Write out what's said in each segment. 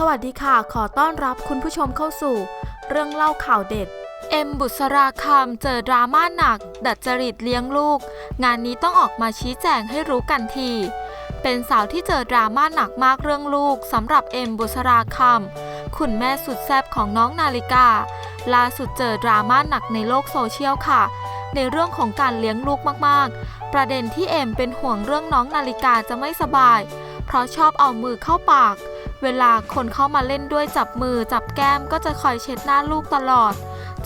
สวัสดีค่ะ ขอต้อนรับคุณผู้ชมเข้าสู่ เรื่องเล่าข่าวเด็ด เอ็มบุษราคำเจอดราม่าหนัก ดัดจริตเลี้ยงลูก งานนี้ต้องออกมาชี้แจงให้รู้กันที เป็นสาวที่เจอดราม่าหนักมากเรื่องลูกสำหรับเอ็มบุษราคำคุณแม่สุดแซ่บของน้องนาฬิกา ล่าสุดเจอดราม่าหนักในโลกโซเชียลค่ะ ในเรื่องของการเลี้ยงลูกมากๆ ประเด็นที่เอ็มเป็นห่วงเรื่องน้องนาฬิกาจะไม่สบาย เพราะชอบเอามือเข้าปาก เวลาคนเข้ามาเล่นด้วยจับมือจับแก้มก็จะคอยเช็ดหน้าลูกตลอด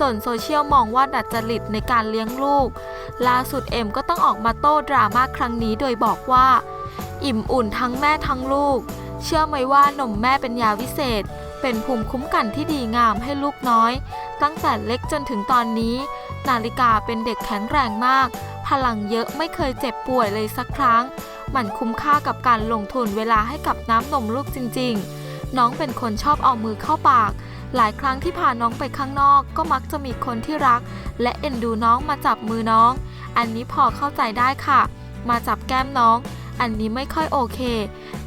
จนโซเชียลมองว่าดัดจริตในการเลี้ยงลูก ล่าสุดเอ็มก็ต้องออกมาโต้ดราม่าครั้งนี้โดยบอกว่า อิ่มอุ่นทั้งแม่ทั้งลูก เชื่อไหมว่านมแม่เป็นยาวิเศษ เป็นภูมิคุ้มกันที่ดีงามให้ลูกน้อย ตั้งแต่เล็กจนถึงตอนนี้ นาฬิกาเป็นเด็กแข็งแรงมาก พลังเยอะไม่เคยเจ็บป่วยเลยสักครั้ง มันคุ้มค่ากับการลงทุนเวลาให้กับน้ำนมลูกจริง ๆ น้องเป็นคนชอบเอามือเข้าปาก หลายครั้งที่พาน้องไปข้างนอก ก็มักจะมีคนที่รัก และเอ็นดูน้องมาจับมือน้อง อันนี้พอเข้าใจได้ค่ะ มาจับแก้มน้อง อันนี้ไม่ค่อยโอเค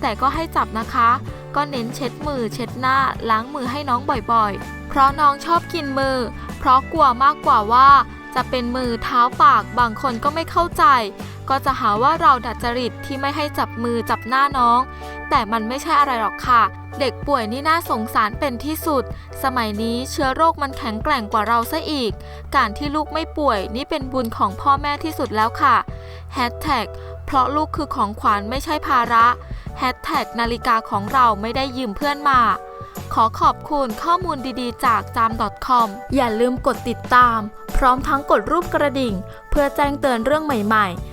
แต่ก็ให้จับนะคะ ก็เน้นเช็ดมือ เช็ดหน้า ล้างมือให้น้องบ่อยๆ เพราะน้องชอบกินมือ เพราะกลัวมากกว่าว่าจะเป็นมือเท้าปากบางคนก็ไม่เข้าใจ ก็จะหาว่าเราดัดจริตที่ไม่ให้จับมือจับหน้าน้อง แต่มันไม่ใช่อะไรหรอกค่ะ เด็กป่วยนี่น่าสงสารเป็นที่สุด สมัยนี้เชื้อโรคมันแข็งแกร่งกว่าเราซะอีก การที่ลูกไม่ป่วยนี่เป็นบุญของพ่อแม่ที่สุดแล้วค่ะแฮชแท็กเพราะลูกคือของขวัญไม่ใช่ภาระแฮชแท็กนาฬิกาของเราไม่ได้ยืมเพื่อนมาขอขอบคุณข้อมูลดีๆ จากจาม .com อย่าลืมกดติดตาม พร้อมทั้งกดรูปกระดิ่ง เพื่อแจ้งเตือนเรื่องใหม่ๆ